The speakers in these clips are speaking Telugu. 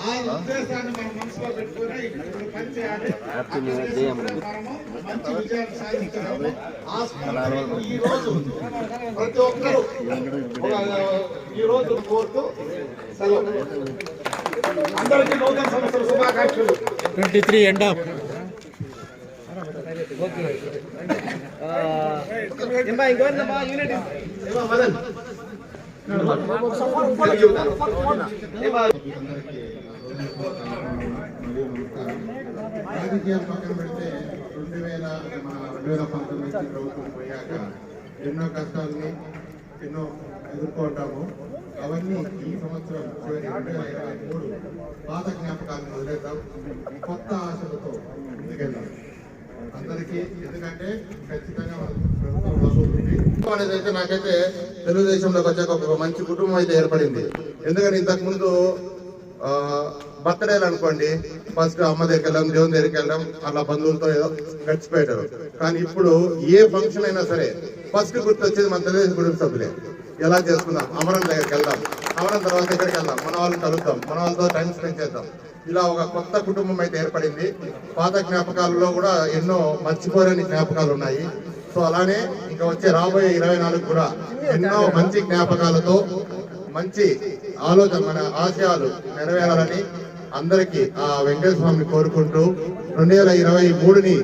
ఆ ఉద్దేశాన్ని మనం ప్రతి ఒక్కరు ఈ రోజు కోరుతూ సెలవు అందరికీ నూతన సంవత్సర శుభాకాంక్షలు. Twenty three end of. రాజకీయాలు పక్కన పెడితే రెండు వేల రెండు వేల పంతొమ్మిది నుంచి ప్రభుత్వం పోయాక ఎన్నో కష్టాలని ఎన్నో ఎదుర్కొంటాము. అవన్నీ ఈ సంవత్సరం చివరి రెండు వేల ఇరవై మూడు పాత జ్ఞాపకాలను వదిలేద్దాం. కొత్త ఆశలతో ముందుకెళ్దాం. అందరికీ ఎందుకంటే ఖచ్చితంగా మన అనేది అయితే నాకైతే తెలుగుదేశంలోకి వచ్చాక ఒక మంచి కుటుంబం అయితే ఏర్పడింది. ఎందుకంటే ఇంతకు ముందు బర్త్డేలు అనుకోండి. ఫస్ట్ అమ్మ దగ్గరికి వెళ్ళాం దేవుని దగ్గరికి వెళ్ళాం అలా బంధువులతో ఏదో గడిచిపోయారు కానీ ఇప్పుడు ఏ ఫంక్షన్ అయినా సరే ఫస్ట్ గుర్తొచ్చేది మన తెలుగుదేశం కుటుంబ సభ్యులే ఎలా చేసుకుందాం? అమరం దగ్గరికి వెళ్దాం. అమరం తర్వాత దగ్గరికి వెళ్దాం? మన వాళ్ళని కలుద్దాం. మన వాళ్ళతో టైం స్పెండ్ చేద్దాం. ఇలా ఒక కొత్త కుటుంబం అయితే ఏర్పడింది. పాత జ్ఞాపకాలలో కూడా ఎన్నో మర్చిపోలేని జ్ఞాపకాలు ఉన్నాయి. సో అలానే ఇంకా వచ్చే రాబోయే ఇరవై నాలుగు కూడా ఎన్నో మంచి జ్ఞాపకాలతో మంచి ఆలోచన మన ఆశయాలు నెరవేరాలని అందరికీ ఆ వెంకటేశ్వర స్వామిని కోరుకుంటూ రెండు వేల ఇరవై మూడుని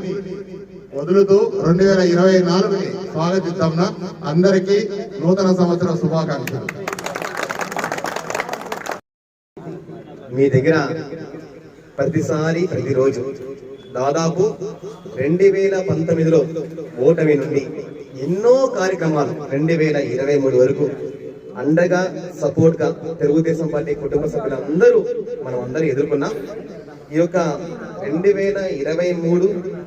వదులుతూ రెండు వేల ఇరవై నాలుగుని స్వాగతిద్దాంనా అందరికీ నూతన సంవత్సర శుభాకాంక్షలు. మీ దగ్గర ప్రతిసారి ప్రతిరోజు దాదాపు రెండు వేల పంతొమ్మిదిలో ఓటమి నుండి ఎన్నో కార్యక్రమాలు రెండు వేల ఇరవై మూడు వరకు అండగా సపోర్ట్గా తెలుగుదేశం పార్టీ కుటుంబ సభ్యులందరూ మనం అందరూ ఎదుర్కొన్నాం ఈ యొక్క రెండు వేల ఇరవై మూడు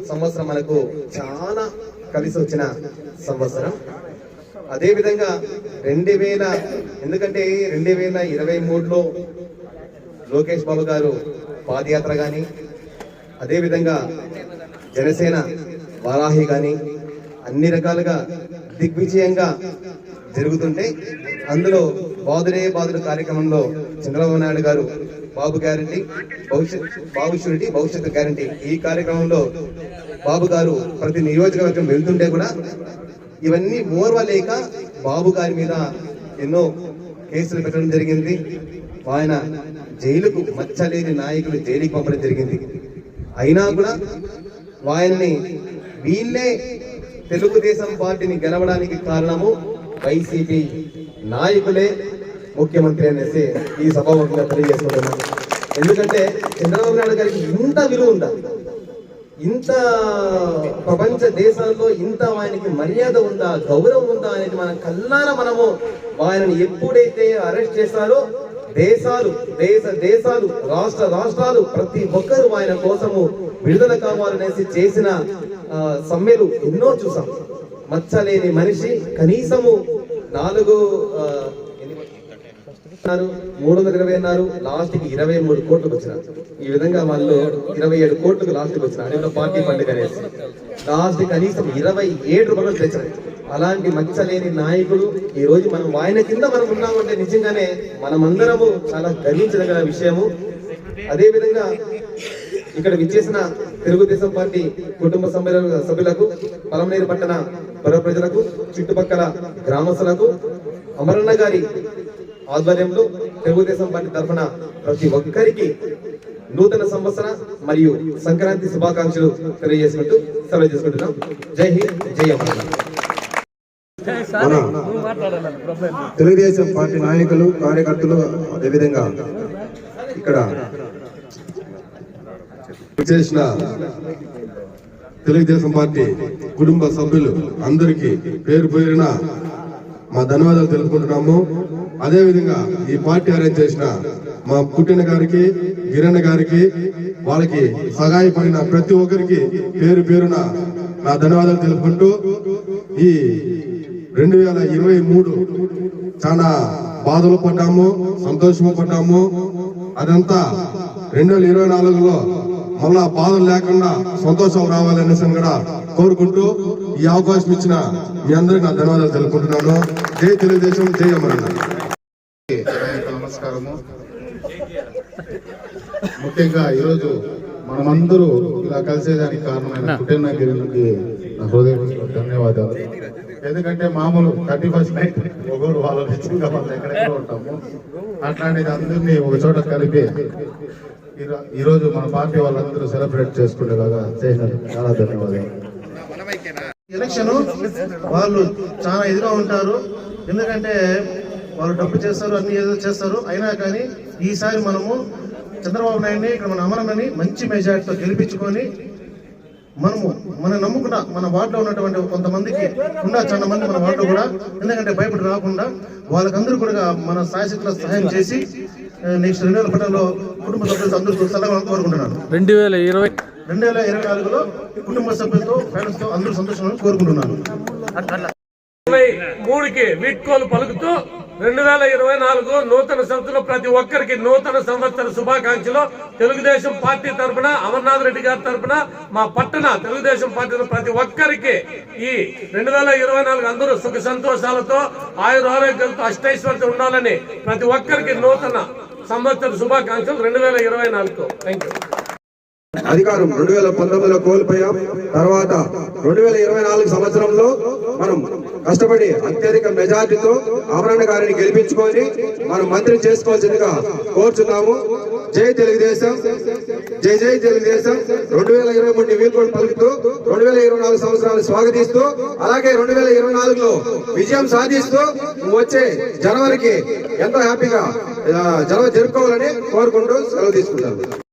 సంవత్సరం మనకు చాలా కలిసి వచ్చిన సంవత్సరం. అదే విధంగా రెండు వేల ఎందుకంటే రెండు వేల ఇరవై మూడులో లోకేష్ బాబు గారు పాదయాత్ర కానీ అదేవిధంగా జనసేన వారాహి కానీ అన్ని రకాలుగా దిగ్విజయంగా జరుగుతుంటే అందులో బాదురే బాదుడు కార్యక్రమంలో చంద్రబాబు నాయుడు గారు బాబు గ్యారంటీ భవిష్యత్ బాబు షూరిటీ భవిష్యత్తు గ్యారంటీ. ఈ కార్యక్రమంలో బాబు గారు ప్రతి నియోజకవర్గం వెళ్తుంటే కూడా ఇవన్నీ ఓర్వలేక బాబు గారి మీద ఎన్నో కేసులు పెట్టడం జరిగింది. ఆయన జైలుకు మచ్చలేని నాయకులు జైలుకి పంపడం జరిగింది. అయినా కూడా ఆయన్ని వీళ్ళే తెలుగుదేశం పార్టీని గెలవడానికి కారణము వైసీపీ నాయకులే ముఖ్యమంత్రి అనేసి ఈ సభాముఖంగా తెలియజేసుకుంటున్నాను ఎందుకంటే చంద్రబాబు నాయుడు గారికి ఇంత విలువ ఉందా? ఇంత ప్రపంచ దేశాల్లో ఇంత ఆయనకి మర్యాద ఉందా గౌరవం ఉందా అనేది మన కల్లారా మనము ఆయనని ఎప్పుడైతే అరెస్ట్ చేశారో దేశాలు దేశ దేశాలు రాష్ట్ర రాష్ట్రాలు ప్రతి ఒక్కరు ఆయన కోసము విడుదల కావాలనేసి చేసిన సమ్మెలు ఎన్నో చూసాం. మచ్చలేని మనిషి కనీసము నాలుగు మూడు వందల ఇరవై అన్నారు లాస్ట్కి ఇరవై మూడు కోట్లకు వచ్చినారు. ఈ విధంగా వాళ్ళు ఇరవై ఏడు కోట్లకు లాస్ట్కి వచ్చినారు పార్టీ పండుగ అనేసి. లాస్ట్ కనీసం ఇరవై ఏడు రూపాయలు తెచ్చారు అలాంటి మచ్చలేని నాయకుడు ఈ రోజు మనం ఆయన కింద మనం ఉన్నామంటే నిజంగానే మనమందరము చాలా గర్వించదగిన విషయము. అదే విధంగా ఇక్కడ విచ్చేసిన తెలుగుదేశం పార్టీ కుటుంబ సభ్యుల సభ్యులకు పలమనేరు పట్టణ పుర ప్రజలకు చుట్టుపక్కల గ్రామస్తులకు అమరన్న గారి ఆధ్వర్యంలో తెలుగుదేశం పార్టీ తరఫున ప్రతి ఒక్కరికి నూతన సంవత్సర మరియు సంక్రాంతి శుభాకాంక్షలు తెలియజేసుకుంటూ సెలవు చేసుకుంటున్నాం జై హింద్ జై అమరన్న. మన తెలుగుదేశం పార్టీ నాయకులు కార్యకర్తలు అదేవిధంగా ఇక్కడ చేసిన తెలుగుదేశం పార్టీ కుటుంబ సభ్యులు అందరికీ పేరు పేరున మా ధన్యవాదాలు తెలుపుకుంటున్నాము. అదేవిధంగా ఈ పార్టీ అరేంజ్ చేసిన మా పుట్టిన గారికి గిరణ్ గారికి వాళ్ళకి సహాయపడిన ప్రతి ఒక్కరికి పేరు పేరున నా ధన్యవాదాలు తెలుపుకుంటూ ఈ రెండు వేల ఇరవై మూడు చాలా బాధలు పడ్డాము సంతోషము పడ్డాము. అదంతా రెండు వేల ఇరవై నాలుగులో మళ్ళా బాధలు లేకుండా సంతోషం రావాలనేసి కూడా కోరుకుంటూ ఈ అవకాశం ఇచ్చిన మీ అందరికి నా ధన్యవాదాలు తెలుపుకుంటున్నాను. జై తెలుగుదేశం జై నాయకులకు నమస్కారము. ముఖ్యంగా ఈరోజు మనమందరూ ఇలా కలిసేదానికి కారణమైన కుటుంబ గిరికి నా హృదయపూర్వక ధన్యవాదాలు. ఎందుకంటే మామూలు థర్టీ ఫస్ట్ నైట్ ఒకరు వాళ్ళ నిజంగా మనం ఎక్కడెక్కడ ఉంటాము. అట్లాంటిది అందరినీ ఒక చోట కలిపి ఈ ఈరోజు మన పార్టీ వాళ్ళందరూ సెలబ్రేట్ చేసుకునేలాగా చేసినందుకు చాలా ధన్యవాదాలు. ఎలక్షన్ వాళ్ళు చాలా ఇదిగా ఉంటారు. ఎందుకంటే వాళ్ళు డబ్బు చేస్తారు అన్ని ఏదో చేస్తారు. అయినా కానీ ఈసారి మనము చంద్రబాబు నాయుడిని ఇక్కడ మన అమరమని మంచి మెజార్టీతో గెలిపించుకొని మనము మనం నమ్ముకున్న మన వార్డులో ఉన్నటువంటి కొంతమందికి ఉన్న చాలా మంది మన వార్డులో కూడా ఎందుకంటే భయపడి రాకుండా వాళ్ళకందరూ కూడా మన సాయశక్తుల సహాయం చేసి నెక్స్ట్ రెండు వేల పట్టణంలో కుటుంబ సభ్యులతో అందరూ సలహా కోరుకుంటున్నాను రెండు వేల ఇరవై రెండు వేల ఇరవై నాలుగులో కుటుంబ సభ్యులతో ఫ్రెండ్స్తో అందరూ సంతోషంగా కోరుకుంటున్నాను ఇరవై మూడుకి వీడ్కోలు పలుకుతూ రెండు వేల ఇరవై నాలుగు నూతన సంవత్సరంలో ప్రతి ఒక్కరికి నూతన సంవత్సర శుభాకాంక్షలు. తెలుగుదేశం పార్టీ తరఫున అమర్నాథ్ రెడ్డి గారి తరఫున మా పట్టణ తెలుగుదేశం పార్టీ ప్రతి ఒక్కరికి ఈ రెండు వేల ఇరవై నాలుగు అందరూ సుఖ సంతోషాలతో ఆయుర అష్టైశ్వర్యం ఉండాలని ప్రతి ఒక్కరికి నూతన సంవత్సర శుభాకాంక్షలు రెండు వేల ఇరవై నాలుగు థ్యాంక్ యూ అధికారం రెండు వేల పంతొమ్మిదిలో కోల్పోయాం. తర్వాత రెండు వేల ఇరవై నాలుగు సంవత్సరంలో మనం కష్టపడి అత్యధిక మెజార్టీతో అమరణ గారిని గెలిపించుకొని మనం మంత్రి చేసుకోవాల్సిందిగా కోరుచున్నాము. జై తెలుగుదేశం. జై జై తెలుగుదేశం. రెండు వేల ఇరవై మూడు వీల్కొని పలుకుతూ రెండు వేల ఇరవై నాలుగు సంవత్సరాలు స్వాగతిస్తూ అలాగే రెండు వేల ఇరవై నాలుగులో విజయం సాధిస్తూ వచ్చే జనవరికి ఎంతో హ్యాపీగా జనవరి జరుపుకోవాలని కోరుకుంటూ సెలవు తీసుకుంటాను.